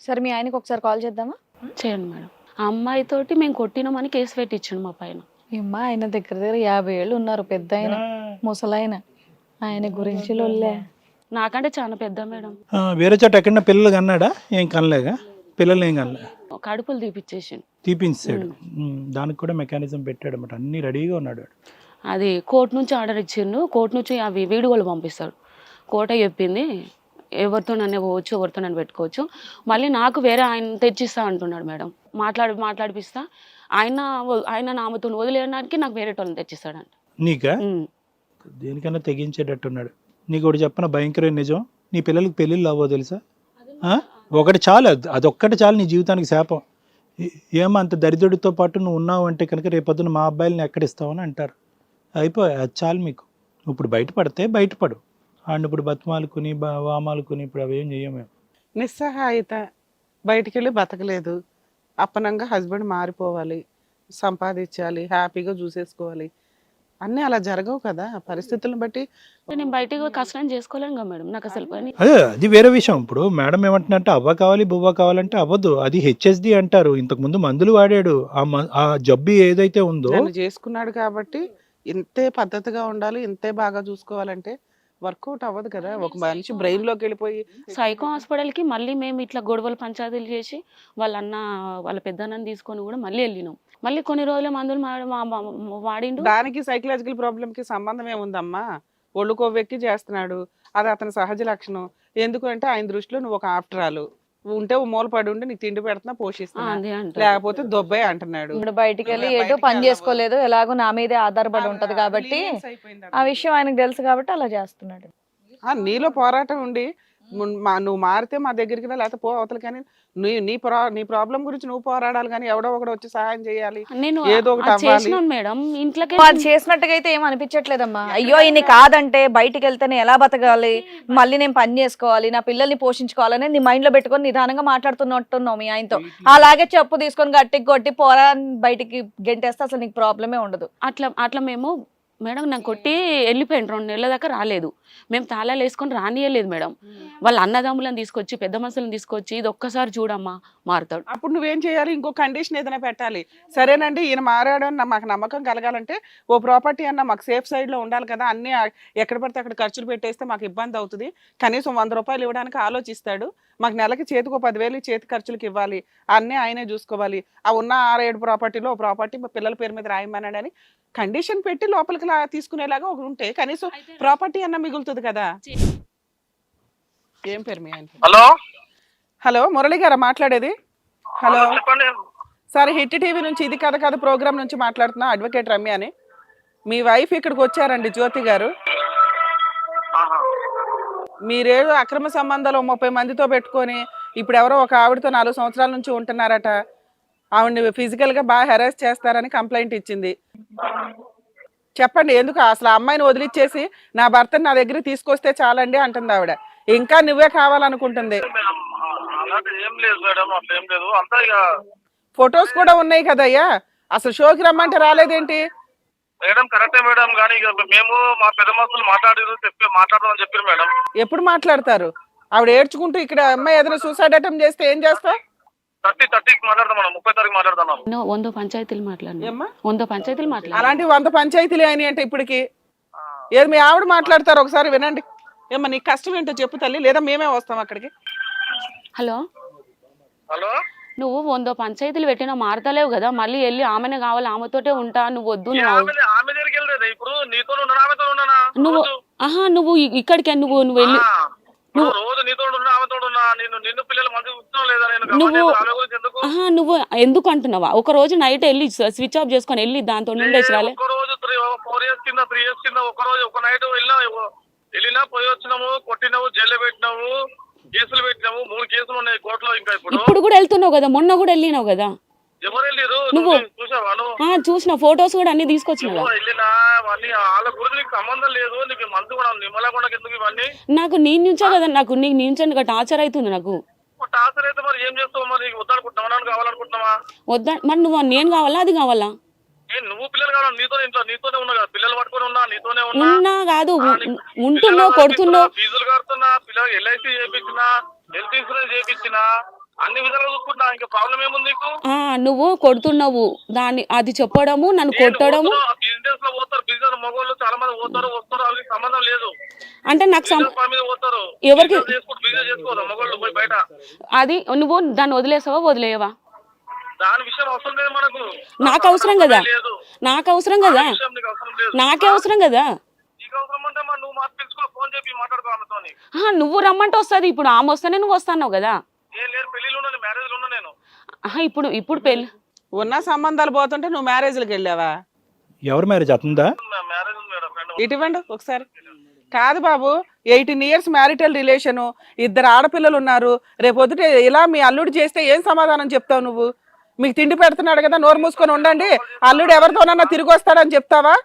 సరే మీ ఆయనకి ఒకసారి కాల్ చేద్దామా? చేయండి మేడం. ఆ అమ్మాయితోటి మేము కొట్టినామని కేసు పెట్టించండి మా పైన. ఏమ్మా ఆయన దగ్గర దగ్గర యాభై ఏళ్ళు ఉన్నారు పెద్ద ఆయన ముసలాయన. ఆయన గురించి లొల్లే. నాకంటే చాలా పెద్ద మేడం. ఆ, వేరే చోట ఎక్కడన్నా పిల్లలు కన్నాడా? ఏం కనలేగా పిల్లలు ఏం కనలే. కడుపులు తీపిచ్చేసిండు. తీపించాడు ఉమ్, దానికి కూడా మెకానిజం పెట్టాడు అనమాట అన్ని రెడీగా ఉన్నాడు వాడు. అది కోర్టు నుంచి ఆర్డర్ ఇచ్చిండు. కోర్టు నుంచి అవి వీడియోలు పంపిస్తాడు. కోర్టే చెప్పింది. ఎవరితో నన్ను పోవచ్చు ఎవరితో నన్ను పెట్టుకోవచ్చు. మళ్ళీ నాకు వేరే ఆయన తెచ్చిస్తా అంటున్నాడు మేడం. మాట్లాడి మాట్లాడిపిస్తా. ఆయన ఆయన నామతో వదిలేయడానికి నాకు వేరే వాళ్ళని తెచ్చిస్తాడంట. నీకా? ఉమ్. దేనికన్నా తెగించేటట్టున్నాడు. నీకు ఒకటి చెప్పిన? భయంకరమైన నిజం. నీ పిల్లలకి పెళ్ళిళ్ళు అవ్వో తెలుసా? ఒకటి చాలు. అది- అదొక్కటి చాలు నీ జీవితానికి శాపం. ఏమో అంత దరిద్రుడితో పాటు నువ్వు ఉన్నావు అంటే కనుక రేపొద్దున మా అబ్బాయిలని ఎక్కడిస్తావని అంటారు. అయిపోయి అది చాలు మీకు. ఇప్పుడు బయటపడితే బయటపడు. ఆడిని ఇప్పుడు బతిమాలుకుని వామాలుకుని ఇప్పుడు అవేం చెయ్యం మేము. నిస్సహాయత బయటికి వెళ్ళి బతకలేదు. అప్పనంగా హస్బెండ్ మారిపోవాలి సంపాదించాలి హ్యాపీగా చూసేసుకోవాలి. అన్నీ అలా జరగవు కదా పరిస్థితులను బట్టి. నేను బయటికి కష్టం చేసుకోలేను కదా మేడం నాకు అసలు పని అదే అది వేరే విషయం. ఇప్పుడు మేడం ఏమంటున్నారంటే అవ్వ కావాలి బువ్వ కావాలంటే అవ్వదు. అది హెచ్ఎస్డి అంటారు. ఇంతకు ముందు మందులు వాడాడు. ఆ మ- ఆ జబ్బు ఏదైతే ఉందో నన్ను చేసుకున్నాడు కాబట్టి ఇంతే పద్ధతిగా ఉండాలి ఇంతే బాగా చూసుకోవాలంటే వర్కౌట్ అవ్వదు కదా. ఒక మనిషి బ్రెయిన్లోకి వెళ్ళిపోయి సైకో హాస్పిటల్కి మళ్ళీ మేము ఇట్లా గొడవలు పంచాయతీలు చేసి వాళ్ళ అన్న వాళ్ళ పెద్దన్నని తీసుకొని కూడా మళ్ళీ వెళ్ళినాం. మళ్ళీ కొన్ని రోజుల మందులు వాడిండు. దానికి సైకలాజికల్ ప్రాబ్లమ్కి సంబంధం ఏముందమ్మా? ఒళ్ళు కొవ్వెక్కి చేస్తున్నాడు. అది అతని సహజ లక్షణం. ఎందుకు అంటే ఆయన దృష్టిలో నువ్వు ఒక ఆఫ్టర్ ఆల్. ఉంటే ఓ మూల పడి ఉండి నీకు తిండి పెడుతున్నా పోషిస్తున్నా అదే అంటారు లేకపోతే దొబ్బే అంటున్నాడు ఇప్పుడు బయటికి వెళ్ళి నువ్వే ఎటు బయటికి పని? చేసుకోలేదు ఎలాగో నా మీదే ఆధారపడి ఉంటది కాబట్టి ఆ. విషయం ఆయనకు తెలుసు కాబట్టి అలా చేస్తున్నాడు ఆ, నీలో పోరాటం ఉండి మా- నువ్వు మారితే మా దగ్గరికి లేకపోతే పో అవతల కానీ నీ నీ ప్రా నీ ప్రాబ్లం గురించి నువ్వు పోరాడాలి కానీ ఎవడో ఒకడు వచ్చి సహాయం చేయాలి. నేను ఏదో ఒకటి అవ్వాలి. మేడం. ఇంట్లోకే చేసినట్టుగా అయితే ఏం అనిపించట్లేదమ్మా. అయ్యో ఇన్ని కాదంటే బయటికి వెళ్తేనే ఎలా బతకాలి? మళ్ళీ నేను పని చేసుకోవాలి నా పిల్లల్ని పోషించుకోవాలని నీ మైండ్లో పెట్టుకొని నిదానంగా మాట్లాడుతున్నట్టున్నావు మీ ఆయనతో. అలాగే చెప్పు తీసుకొని గట్టికి కొట్టి పోరా బయటికి గెంటేస్తే అసలు నీకు ప్రాబ్లమే ఉండదు. అట్లా అట్లా మేము మేడం నాకు కొట్టి వెళ్ళిపోయింది రెండు నెలల దాకా రాలేదు. మేము తాళాలు వేసుకొని రానియలేదు మేడం. వాళ్ళ అన్నదమ్ములను తీసుకొచ్చి పెద్ద మనుషులను తీసుకొచ్చి ఇది ఒక్కసారి చూడమ్మా మారుతాడు. అప్పుడు నువ్వేం చేయాలి? ఇంకో కండిషన్ ఏదైనా పెట్టాలి. సరేనండి ఈయన మారాడు అని మాకు నమ్మకం కలగాలంటే ఓ ప్రాపర్టీ అన్న మాకు సేఫ్ సైడ్లో ఉండాలి కదా. అన్ని ఎక్కడ పడితే అక్కడ ఖర్చులు పెట్టేస్తే మాకు ఇబ్బంది అవుతుంది. కనీసం వంద రూపాయలు ఇవ్వడానికి ఆలోచిస్తాడు. మాకు నెలకి చేతికి ఒక పదివేలు చేతి ఖర్చులకు ఇవ్వాలి. అన్నీ ఆయనే చూసుకోవాలి. ఆ ఉన్న ఆరేడు ప్రాపర్టీలో ఓ ప్రాపర్టీ మా పిల్లల పేరు మీద రాయమన్నాడని కండిషన్ పెట్టి లోపలికి లా తీసుకునేలాగా ఒకటి ఉంటే కనీసం ప్రాపర్టీ అన్న మిగులుతుంది కదా. ఏం పేరు మీ ఆయన? హలో? హలో మురళి గారా మాట్లాడేది? హలో. సార్ హిట్ టీవీ నుంచి ఇది కథ కథ ప్రోగ్రామ్ నుంచి మాట్లాడుతున్నా అడ్వకేట్ రమ్య అని. మీ వైఫ్ ఇక్కడికి వచ్చారండి జ్యోతి గారు. మీరేదో అక్రమ సంబంధాలు ముప్పై మందితో పెట్టుకొని ఇప్పుడు ఎవరో ఒక ఆవిడతో నాలుగు సంవత్సరాల నుంచి ఉంటున్నారట. ఆవిడని ఫిజికల్గా బాగా హెరాస్ చేస్తారని కంప్లైంట్ ఇచ్చింది. చెప్పండి ఎందుకు అసలు అమ్మాయిని వదిలిచ్చేసి నా భర్తని నా దగ్గర తీసుకొస్తే చాలండి అంటుంది ఆవిడ. ఇంకా నువ్వే కావాలనుకుంటుంది. ఫొటోస్ కూడా ఉన్నాయి కదయ్యా. అసలు షోకి రమ్మంటే రాలేదేంటి? మేడం కరెక్టే మేడం. కానీ మేము మా పెద్ద మనుషులు మాట్లాడారు చెప్పి మాట్లాడదామని చెప్పారు మేడం. ఎప్పుడు మాట్లాడతారు? ఆవిడ ఏడ్చుకుంటూ ఇక్కడ అమ్మాయి ఏదైనా సూసైడ్ అటెంప్ట్ చేస్తే ఏం చేస్తావు? థర్టీ థర్టీకి మాట్లాడదాం మనం ముప్పై తారీఖు మాట్లాడదాం వంద పంచాయతీలు మాట్లాడినా. వంద పంచాయతీలు మాట్లాడినా. అలాంటి వంద పంచాయతీలు అయినాయి అంటే ఇప్పటికి? ఏది మీ ఆవిడ మాట్లాడతారు ఒకసారి వినండి. ఏమ్మా నీకు కష్టం ఏంటో చెప్పు తల్లి లేదా మేమే వస్తాం అక్కడికి? హలో? హలో? నువ్వు వంద పంచాయతీలు పెట్టినా మారతలేవు కదా. మళ్ళీ వెళ్ళి ఆమెనే కావాలి ఆమెతోటే ఉంటా నువ్వు వద్దు నువ్వు? ఆహా నువ్వు ఇక్కడికే నువ్వు నువ్వు వెళ్ళి నువ్వు నువ్వు- ఎందుకు? ఆహా నువ్వు ఎందుకు అంటున్నావా? ఒక రోజు నైట్ వెళ్ళి స్విచ్ ఆఫ్ చేసుకొని వెళ్ళి దాంతో ఉండేసి రాలే ఒక రోజు త్రీ ఫోర్ ఇయర్స్ కింద త్రీ ఇయర్స్ కింద ఒక రోజు ఒక నైట్ వెళ్ళినా వెళ్ళినా పోయి వచ్చినాము కొట్టినావు జైల్లో పెట్టినావు కేసులు పెట్టినావు మూడు కేసులు ఉన్నాయి కోర్టులో ఇంకా ఇప్పుడు. ఇప్పుడు కూడా వెళ్తున్నావు కదా? మొన్న కూడా వెళ్ళినావు కదా? ఎవరు వెళ్ళిరు? నువ్వు. చూసావా నువ్వు? ఆ చూసిన. ఫొటోస్ కూడా అన్ని కదా? వెళ్ళినా? అవన్నీ వాళ్ళ గురించి నీకు సంబంధం లేదు. నీకు మందు కూడా నిమ్మలకుండా ఎందుకు ఇవన్నీ? నాకు నీ నుంచే కదా నాకు నీ నుంచి టార్చర్ అవుతుంది నాకు? టార్చర్ అయితే మరి ఏం చేస్తావు మరి? నీకు వద్దనుకుంటున్నావా? నాకు కావాలనుకుంటున్నావా? వద్దా మరి నువ్వు నేను కావాలా? అది కావాలా? నువ్వు పిల్లలు కావాలి నీతో ఇంట్లో నీతోనే ఉన్నా కదా పిల్లలు పట్టుకొని ఉన్నా నీతోనే ఉన్నా. కాదు ఉంటున్నావు కొడుతున్నావు. ఫీజులు కడుతున్నా పిల్లలు ఎల్ఐసి చేయించిన హెల్త్ ఇన్సూరెన్స్ చేయించిన అన్ని విధాలుగా చూసుకుంటా ఇంకా ప్రాబ్లం ఏముంది నీకు? నువ్వు కొడుతున్నావు. దాన్ని అది చెప్పడము నన్ను కొట్టడము. బిజినెస్లో పోతారు బిజినెస్ మగవాళ్ళు చాలా మంది పోతారు వస్తారు వాళ్ళకి సంబంధం లేదు. అంటే నాకు పోతారు. ఎవరికి- బిజినెస్ చేసుకోవాలి మగవాళ్ళు పోయి బయట? అది నువ్వు దాన్ని వదిలేసావా వదిలేయవా? దాని విషయం అవసరం లేదు మనకు. నాకు అవసరం కదా? నాకు అవసరం కదా? నీకు అవసరం కదా? నీకు అవసరం అంటే మరి నువ్వు రమ్మంటే వస్తుంది. ఇప్పుడు ఆమె వస్తేనే నువ్వు వస్తాన్నావు కదా? ఇప్పుడు ఇప్పుడు పెళ్ళి ఉన్న సంబంధాలు పోతుంటే నువ్వు మ్యారేజ్లకు వెళ్ళావా? ఎవరి మ్యారేజ్ అతందా? ఫ్రెండ్ ఇటువంటి ఒకసారి. కాదు బాబు ఎయిటీన్ ఇయర్స్ మ్యారిటల్ రిలేషను ఇద్దరు ఆడపిల్లలు ఉన్నారు. రేపు పొద్దుట ఇలా మీ అల్లుడు చేస్తే ఏం సమాధానం చెప్తావు నువ్వు? మీకు తిండి పెడుతున్నాడు కదా నోరు మూసుకొని ఉండండి. అల్లుడు ఎవరితోనన్నా తిరిగి వస్తాడని చెప్తావా?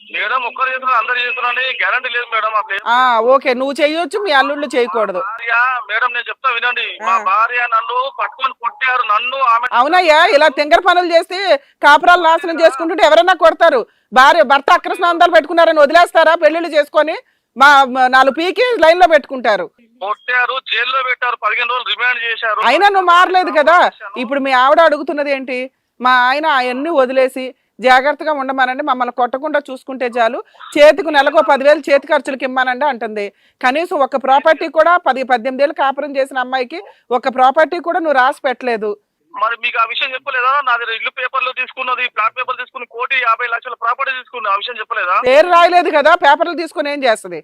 మేడం ఒక్కరు చేస్తున్నారు అందరు చేస్తున్నారని గ్యారంటీ లేదు మేడం అట్లా ఏం- ఆ ఓకే నువ్వు చెయ్యొచ్చు మీ అల్లుళ్ళు చేయకూడదు. భార్య మేడం నేను చెప్తా వినండి. మా భార్య నన్ను పట్టుకొని కొట్టారు. నన్ను ఆమె అవునయ్యా ఇలా తింగర పనులు చేసి కాపురాలు నాశనం చేసుకుంటుంటే ఎవరైనా కొడతారు? భార్య భర్త అక్ర స్నాంతాలు పెట్టుకున్నారని వదిలేస్తారా పెళ్ళిళ్ళు చేసుకొని? మా నాలుగు పీకి లైన్లో పెట్టుకుంటారు. కొట్టారు జైల్లో పెట్టారు పదిహేను రోజులు రిమాండ్ చేశారు. అయినా నువ్వు మారలేదు కదా? ఇప్పుడు మీ ఆవిడ అడుగుతున్నది ఏంటి? మా ఆయన అవన్నీ వదిలేసి జాగ్రత్తగా ఉండమనండి మమ్మల్ని కొట్టకుండా చూసుకుంటే చాలు. చేతికి నెలకు పదివేలు చేతి ఖర్చులకి ఇమ్మనండి అంటుంది. కనీసం ఒక ప్రాపర్టీ కూడా పది పద్దెనిమిది ఏళ్ళు కాపురం చేసిన అమ్మాయికి ఒక ప్రాపర్టీ కూడా నువ్వు రాసి పెట్టలేదు. మరి మీకు ఆ విషయం చెప్పలేదా? నాది ఇల్లు పేపర్లు తీసుకున్నది ప్లాట్ పేపర్ తీసుకుని కోటి యాభై లక్షల ప్రాపర్టీ తీసుకున్నా ఆ విషయం చెప్పలేదా? పేరు రాయలేదు కదా పేపర్లు తీసుకొని ఏం చేస్తుంది?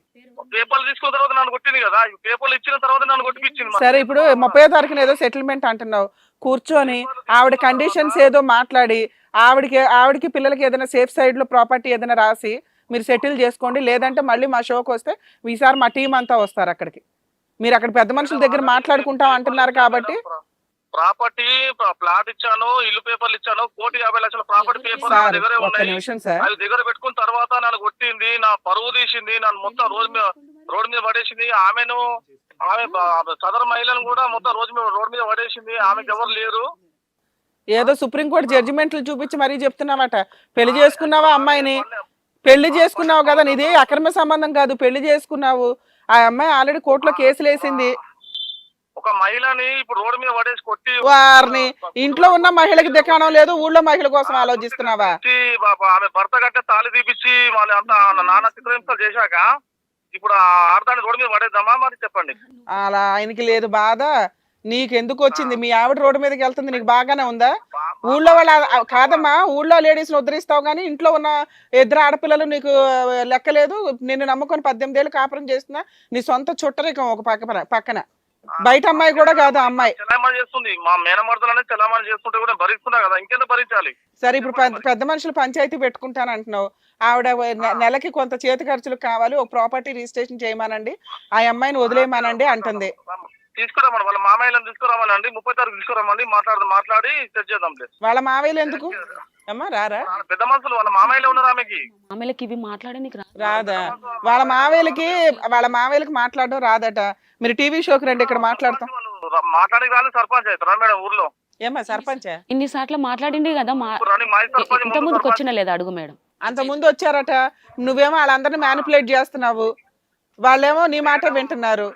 పేపర్లు తీసుకున్న తర్వాత నన్ను కొట్టింది కదా. ఈ పేపర్లు ఇచ్చిన తర్వాత నన్ను కొట్టిపించింది. సరే ఇప్పుడు ముప్పై తారీఖున ఏదో సెటిల్మెంట్ అంటున్నావు. కూర్చొని ఆవిడ కండిషన్స్ ఏదో మాట్లాడి ఆవిడకి ఆవిడకి పిల్లలకి ఏదైనా సేఫ్ సైడ్లో ప్రాపర్టీ ఏదైనా రాసి మీరు సెటిల్ చేసుకోండి. లేదంటే మళ్ళీ మా షోకి వస్తే ఈసారి మా టీం అంతా వస్తారు అక్కడికి. మీరు అక్కడ పెద్ద మనుషుల దగ్గర మాట్లాడుకుంటాం అంటున్నారు కాబట్టి ప్రాపర్టీ ప్లాట్ ఇచ్చాను ఇల్లు పేపర్లు ఇచ్చాను కోటి యాభై లక్షల ప్రాపర్టీ పేపర్ నా దగ్గరే ఉన్నాయి. అవి దగ్గర పెట్టుకున్న తర్వాత నన్ను కొట్టింది నా పరువు తీసింది నన్ను మొత్తం రోడ్డు మీద రోడ్డు మీద పడేసింది. ఆమెను ఆమె సదరు మహిళను కూడా మొత్తం రోజు మీద రోడ్డు మీద పడేసింది. ఆమెకి ఎవరు లేరు. ఏదో సుప్రీంకోర్టు జడ్జిమెంట్లు చూపించి మరీ చెప్తున్నావట. పెళ్ళి చేసుకున్నావా అమ్మాయిని? పెళ్ళి చేసుకున్నావు కదా నీది అక్రమ సంబంధం కాదు. పెళ్ళి చేసుకున్నావు. ఆ అమ్మాయి ఆల్రెడీ కోర్టులో కేసులు వేసింది ఒక మహిళని ఇప్పుడు రోడ్డు మీద పడేసి కొట్టి వారిని ఇంట్లో ఉన్న మహిళకి దిక్కడం లేదు ఊళ్ళో మహిళ కోసం ఆలోచిస్తున్నావా? ఆమె భర్త కట్టే తాళి తీపిచ్చి మళ్ళీ అంతా నానా చిత్రహింసలు చేశాక ఇప్పుడు ఆ ఆడదాన్ని రోడ్డు మీద పడేద్దామా మరి చెప్పండి. అలా ఆయనకి లేదు బాధ. నీకు ఎందుకు వచ్చింది? మీ ఆవిడ రోడ్డు మీదకి వెళ్తుంది నీకు బాగానే ఉందా? ఊళ్ళో వాళ్ళ కాదమ్మా ఊళ్ళో లేడీస్ ఉద్ధరిస్తావు కానీ ఇంట్లో ఉన్న ఇద్దరు ఆడపిల్లలు నీకు లెక్కలేదు. నిన్ను నమ్ముకొని పద్దెనిమిది ఏళ్ళు కాపురం చేస్తున్నా. నీ సొంత చుట్టరికం ఒక పక్క పక్కన. బయట అమ్మాయి కూడా కాదు అమ్మాయి. చేస్తుంది. మా మేనమర్దలనే చలామణి చేస్తుంటే కూడా భరిస్తున్నా కదా ఇంకెంత భరించాలి? సరే ఇప్పుడు పెద్ద మనుషులు పంచాయతీ పెట్టుకుంటాను అంటున్నావు. ఆవిడ నెలకి కొంత చేతి ఖర్చులు కావాలి ఒక ప్రాపర్టీ రిజిస్ట్రేషన్ చేయమనండి. ఆ అమ్మాయిని వదిలేయమనండి అంటుంది. తీసుకురామని వాళ్ళ మామయ్యలను తీసుకురామనండి ముప్పై తారీఖు తీసుకురామని మాట్లాడదాం మాట్లాడి సెట్ చేద్దాం వాళ్ళ మావయ్యలు ఎందుకు? అమ్మా రారా? వాళ్ళ పెద్ద మనుషులు వాళ్ళ మామయ్యలే ఉన్నారు ఆమెకి. ఆమెలకి ఇవి మాట్లాడడానికి రా రాదా. వాళ్ళ మావేలకి వాళ్ళ మావేలకి మాట్లాడడం రాదట. మీరు టీవీ షోకి రండి ఇక్కడ మాట్లాడతాం. మాట్లాడి సర్పంచ్ అవుతారా మేడం ఊర్లో? ఏమ్మా సర్పంచ్? ఇన్నిసార్లు మాట్లాడింది కదా ఇంత ముందు ముందుకు వచ్చిన లేదా అడుగు మేడం. అంత ముందు వచ్చారట. నువ్వేమో వాళ్ళందరినీ మ్యానిపులేట్ చేస్తున్నావు. వాళ్ళేమో నీ మాట వింటున్నారు.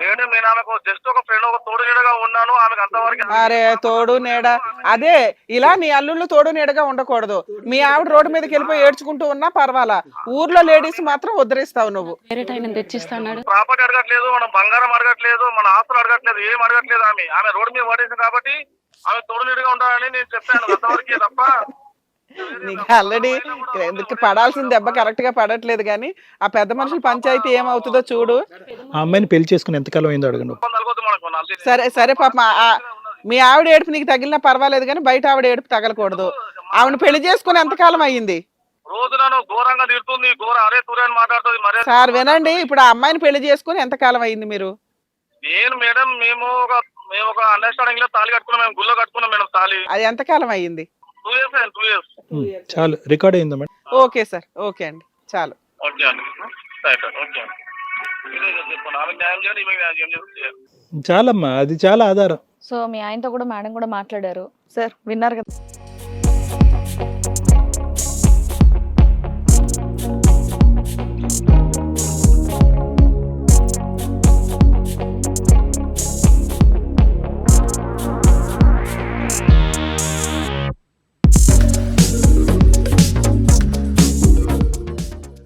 నేను ఆమెకు జస్ట్ ఒక ఫ్రెండ్ ఒక తోడు నీడగా ఉన్నాను ఆమెకు అంతవరకు అరే తోడు నీడ. అదే ఇలా నీ అల్లుళ్ళు తోడు నీడగా ఉండకూడదు. మీ ఆవిడ రోడ్డు మీదకి వెళ్ళిపోయి ఏడ్చుకుంటూ ఉన్నా పర్వాలా. ఊర్లో లేడీస్ మాత్రం ఉద్ధరిస్తావు నువ్వు. వేరే ఆయన తెచ్చిస్తా అన్నాడు ప్రాపర్టీ అడగట్లేదు మనం బంగారం అడగట్లేదు మన ఆస్తులు అడగట్లేదు ఏం అడగట్లేదు ఆమె. ఆమె రోడ్డు మీద పడేసింది కాబట్టి ఆమె తోడు నీడగా ఉండాలని నేను చెప్పాను. అంతవరకే తప్ప నీకు ఆల్రెడీ ఎందుకు పడాల్సిన దెబ్బ కరెక్ట్గా పడట్లేదు కానీ ఆ పెద్ద మనుషుల పంచాయతీ ఏమవుతుందో చూడు. ఆ అమ్మాయిని పెళ్ళి చేసుకుని ఎంతకాలం అయిందో అడగండి. సరే సరే పాప మీ ఆవిడ ఏడుపు నీకు తగిలినా పర్వాలేదు కానీ బయట ఆవిడ ఏడుపు తగలకూడదు. ఆవిడ పెళ్ళి చేసుకుని ఎంతకాలం అయ్యింది? సార్ వినండి ఇప్పుడు ఆ అమ్మాయిని పెళ్ళి చేసుకుని ఎంతకాలం అయ్యింది మీరు? నేను మేడం మేము ఒక మేము ఒక అండర్స్టాండింగ్లో తాళి కట్టుకున్నాం మేము గుళ్ళో కట్టుకున్నాం మేడం తాళి. అది ఎంతకాలం అయ్యింది? ఉమ్, చాలు. రికార్డ్ అయిందా మేడం? Okay sir. ఓకే అండి. చాలు. ఓకే అండి. ఓకే అండి. చాలమ్మా. అది చాలా ఆధారం. సో మీ ఆయనతో కూడా మేడం కూడా మాట్లాడారు. సార్ విన్నారు కదా.